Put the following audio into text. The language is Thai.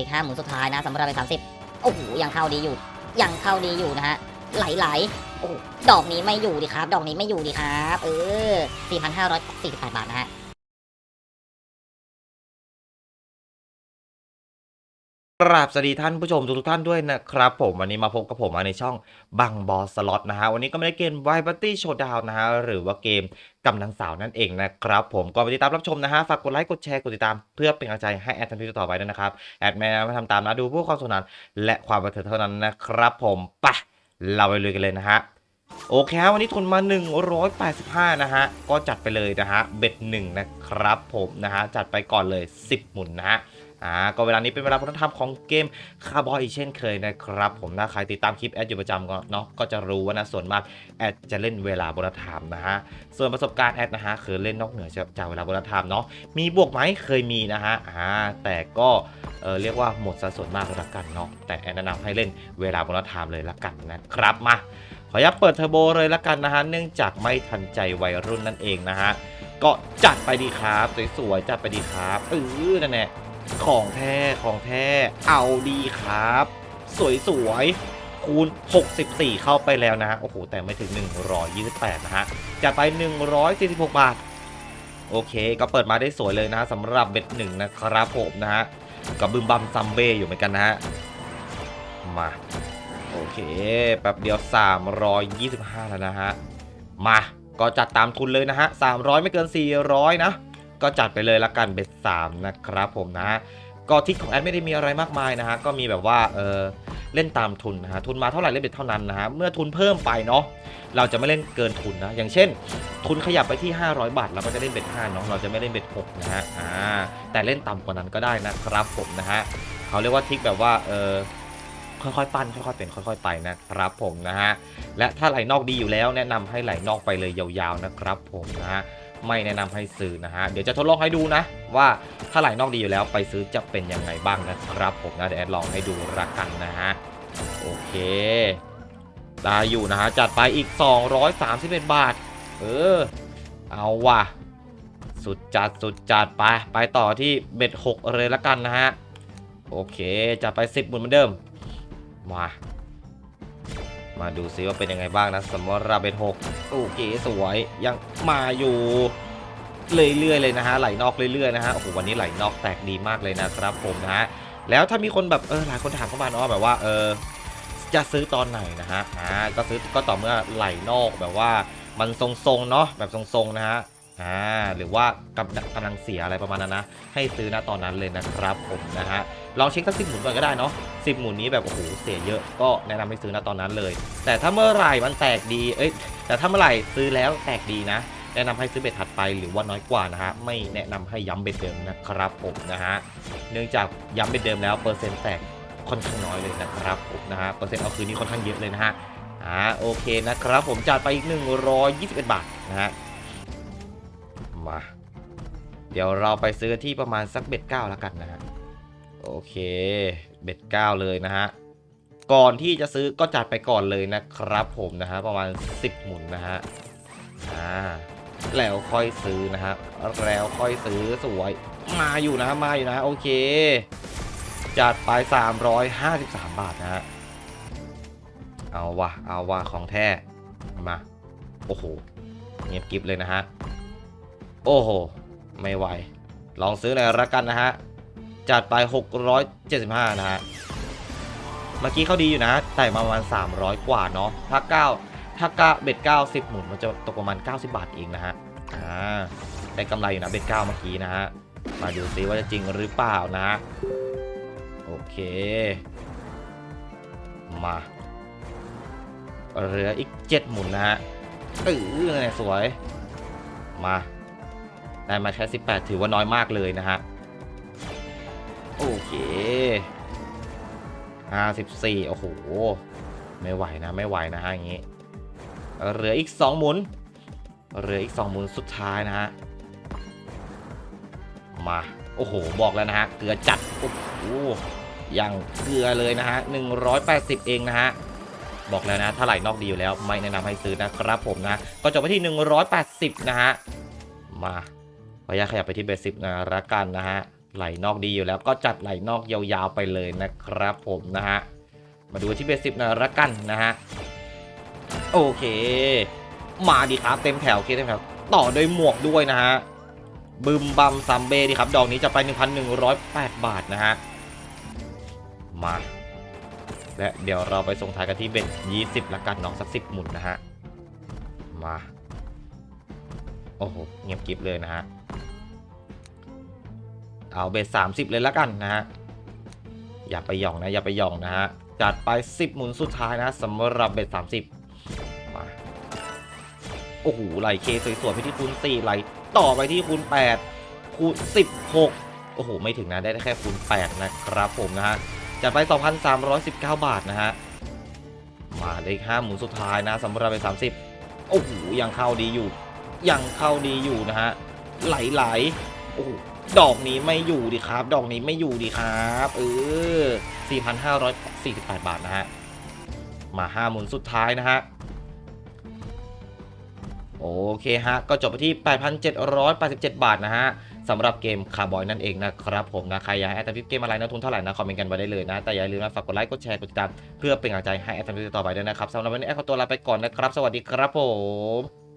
อีกห้าหมุนสุดท้ายนะสำหรับไปสามสิบโอ้โหยังเข้าดีอยู่ ยังเข้าดีอยู่นะฮะไหลๆโอ้ดอกนี้ไม่อยู่ดีครับ ดอกนี้ไม่อยู่ดีครับ เออ 4,548 บาทนะฮะ กราบสวัสดีท่านผู้ชมทุกท่านด้วยนะครับผมวันนี้มาพบกับผมในช่องบังบอสสล็อตนะฮะวันนี้ก็ไม่ได้เกมไวบัตตี้โชว์ดาวนะฮะหรือว่าเกมกำลังสาวนั่นเองนะครับผมก่อนไปติดตามรับชมนะฮะฝากกดไลค์กดแชร์กดติดตามเพื่อเป็นกำลังใจให้แอดทำคลิปต่อไปด้วยนะครับแอดแม่มาทำตามนะดูเพื่อความสนานและความบันเทิงเท่านั้นนะครับผมปะเราไปลุยกันเลยนะฮะโอเคฮะวันนี้ทุนมา 185 นะฮะก็จัดไปเลยนะฮะเบ็ดหนึ่งนะครับผมนะฮะจัดไปก่อนเลย 10 หมุนนะฮะ อ่าก็เวลานี้เป็นเวลาพัฒนธรรมของเกมคาร์บอยเช่นเคยนะครับ ผมถ้าใครติดตามคลิปแอดอยู่ประจำก็เนาะก็จะรู้ว่านะส่วนมากแอดจะเล่นเวลาบนธรรมนะฮะส่วนประสบการณ์แอดนะฮะคือเล่นนอกเหนือจากเวลาบนธรรมเนาะมีบวกไหมเคยมีนะฮะอ่าแต่ก็เออเรียกว่าหมดซะส่วนมากเลยละกันเนาะแต่แอดแนะนำให้เล่นเวลาบนธรรมเลยละกันนะครับมาขออนุญาเปิดเทอร์โบเลยละกันนะฮะเนื่องจากไม่ทันใจวัยรุ่นนั่นเองนะฮะก็จัดไปดีครับสวยๆจัดไปดีครับเออนั่นแหละ ของแท้ของแท้เอาดีครับ สวยๆคูณ 64 เข้าไปแล้วนะฮะโอ้โห แต่ไม่ถึง 128 นะฮะจะไป 146 บาท โอเค ก็เปิดมาได้สวยเลยนะสำหรับเบ็ดหนึ่งนะครับผมนะฮะกับบึมบัมซัมเบ้อยู่เหมือนกันนะฮะ มา โอเคแป๊บเดียว 325 แล้วนะฮะ มาก็จัดตามทุนเลยนะฮะ 300 ไม่เกิน 400 นะ ก็จัดไปเลยละกันเบ็ดสามนะครับผมนะก็ทิศของแอดไม่ได้มีอะไรมากมายนะฮะก็มีแบบว่าเออเล่นตามทุนนะฮะทุนมาเท่าไหร่เล่นเบ็ดเท่านั้นนะฮะเมื่อทุนเพิ่มไปเนาะเราจะไม่เล่นเกินทุนนะอย่างเช่น ทุนขยับไปที่ 500 บาทเราก็จะเล่นเบ็ด5เนาะเราจะไม่เล่นเบ็ด6นะฮะอ่าแต่เล่นต่ำกว่านั้นก็ได้นะครับผมนะฮะเขาเรียกว่าทิกแบบว่าเออค่อยๆปั้นค่อยๆเป็นค่อยๆไปนะครับผมนะฮะและถ้าไหลนอกดีอยู่แล้วแนะนำให้ไหลนอกไปเลยยาวๆนะครับผมนะฮะ ไม่แนะนำให้ซื้อนะฮะ เดี๋ยวจะทดลองให้ดูนะ ว่าถ้าไหลนอกดีอยู่แล้วไปซื้อจะเป็นยังไงบ้างนะครับ ผมนะเดี๋ยวแอดลองให้ดูละกันนะฮะ โอเค ได้อยู่นะฮะ จัดไปอีก 231 บาท เออ เอาว่ะ สุดจัดสุดจัดไป ไปต่อที่เบ็ด6เลยละกันนะฮะ โอเค จัดไป 10หมุนเหมือนเดิม มา มาดูซิว่าเป็นยังไงบ้างนะสมรับเบ็ด6โอเคสวยยังมาอยู่เรื่อยๆเลยนะฮะไหลนอกเรื่อยๆนะฮะโอ้โหวันนี้ไหลนอกแตกดีมากเลยนะครับผมนะฮะแล้วถ้ามีคนแบบเออหลายคนถามเข้ามาเนาะแบบว่าเออจะซื้อตอนไหนนะฮะอ่าก็ซื้อก็ต่อเมื่อไหลนอกแบบว่ามันทรงๆเนาะแบบทรงๆนะฮะ อ่าหรือว่ากำกำลังเสียอะไรประมาณนั้นนะ ให้ซื้อนะตอนนั้นเลยนะครับผมนะฮะลองเช็คสักสิบหมุนก่อนก็ได้เนาะสิบหมุนนี้แบบโอ้โหเสียเยอะก็แนะนำให้ซื้อนะตอนนั้นเลย แต่ถ้าเมื่อไหร่มันแตกดีเอ้ยแต่ถ้าเมื่อไหร่ซื้อแล้วแตกดีนะ แนะนำให้ซื้อเบ็ดถัดไปหรือว่าน้อยกว่านะฮะไม่แนะนำให้ย้ำเบ็ดเดิมนะครับผมนะฮะเนื่องจากย้ำเบ็ดเดิมแล้วเปอร์เซ็นต์แตกค่อนข้างน้อยเลยนะครับผมนะฮะเปอร์เซ็นต์เอาคืนนี้ค่อนข้างเยอะเลยนะฮะอ่าโอเคนะครับผมจัดไปอีก121 บาทนะฮะ มา เดี๋ยวเราไปซื้อที่ประมาณสักเบ็ดเก้าแล้วกันนะฮะโอเค เบ็ดเก้าเลยนะฮะ ก่อนที่จะซื้อก็จัดไปก่อนเลยนะครับผมนะฮะประมาณ 10 หมุนนะฮะอ่าแล้วค่อยซื้อนะฮะแล้วค่อยซื้อสวยมาอยู่นะมาอยู่นะโอเค จัดไป 353 บาทนะฮะเอาวะเอาวะของแท้มา โอ้โหเงียบกิบเลยนะฮะ โอ้โห ไม่ไหว ลองซื้อเลยละกันนะฮะ จัดไป 675 นะฮะ เมื่อกี้เขาดีอยู่นะ แต่มาประมาณ 300 กว่าเนาะ ถ้า 9 ถ้ากเบ็ดเก้าสิบหมุน มันจะตกประมาณ 90 บาทเองนะฮะ อ่า ได้กำไรอยู่นะเบ็ดเก้าเมื่อกี้นะฮะ มาดูซิว่าจะจริงหรือเปล่านะ โอเค มาเหลืออีก 7 หมุนนะฮะเออเนี่ยสวย มา ได้มาแค่ 18 ถือว่าน้อยมากเลยนะฮะ โอเค 54 โอ้โห ไม่ไหวนะ ไม่ไหวนะฮะอย่างงี้ เหลืออีก 2 หมุน เหลืออีก 2 หมุนสุดท้ายนะฮะ มา โอ้โห บอกแล้วนะฮะ เกลือจัด โอ้โหอยังเกลือเลยนะฮะ 180 เองนะฮะบอกแล้วนะถ้าไหลนอกดีอยู่แล้วไม่แนะนำให้ซื้อนะครับผมนะ ก็จบไปที่ 180 นะฮะ มา ออนุญาตขยับไปที่เบสิกนะละกันนะฮะไหลนอกดีอยู่แล้วก็จัดไหลนอกยาวๆไปเลยนะครับผมนะฮะมาดูที่เบสิบน่อยละกันนะฮะโอเค มาดีครับเต็มแถวโอเคเต็มแถวต่อด้วยหมวกด้วยนะฮะบึมบัมซัมเบดีครับ ดอกนี้จะไป 1,108 บาทนะฮะ มา และเดี๋ยวเราไปส่งท้ายกันที่เบ็ด20 ละกันน้องสักสิบหมุนนะฮะ มา โอ้โห เงียบกริบเลยนะฮะ เอาเบ็ด30เลยละกันนะฮะ อย่าไปหย่องนะ อย่าไปหย่องนะฮะ จัดไป 10 หมุนสุดท้ายนะสำหรับเบ็ด30มาโอ้โหไหลเคสวยๆไปที่คูณ4ไหลต่อไปที่คูณ8คูณ16 โอ้โห ไม่ถึงนะได้แค่คูณ8นะครับผมนะฮะ จัดไป 2,319 บาทนะฮะ มาเลยห้าหมุนสุดท้ายนะสำหรับเบ็ด30โอ้โหยังเข้าดีอยู่ ยังเข้าดีอยู่นะฮะไหลๆโอ้โห ดอกนี้ไม่อยู่ดิครับ ดอกนี้ไม่อยู่ดิครับ เออ 4,548 บาทนะฮะ มาห้าหมุนสุดท้ายนะฮะ โอเคฮะ ก็จบไปที่ 8,787 บาทนะฮะสำหรับเกมคาร์บอยนั่นเองนะครับผมนะ ใครอยากให้แอดทำคลิปเกมอะไรนะทุนเท่าไหร่นะ คอมเมนต์กันไว้ได้เลยนะ แต่อย่าลืมนะฝากกดไลค์กดแชร์กดติดตามเพื่อเป็นกำลังใจให้แอดทำคลิปต่อไปด้วยนะครับสำหรับวันนี้แอดขอตัวลาไปก่อนนะครับ สวัสดีครับผม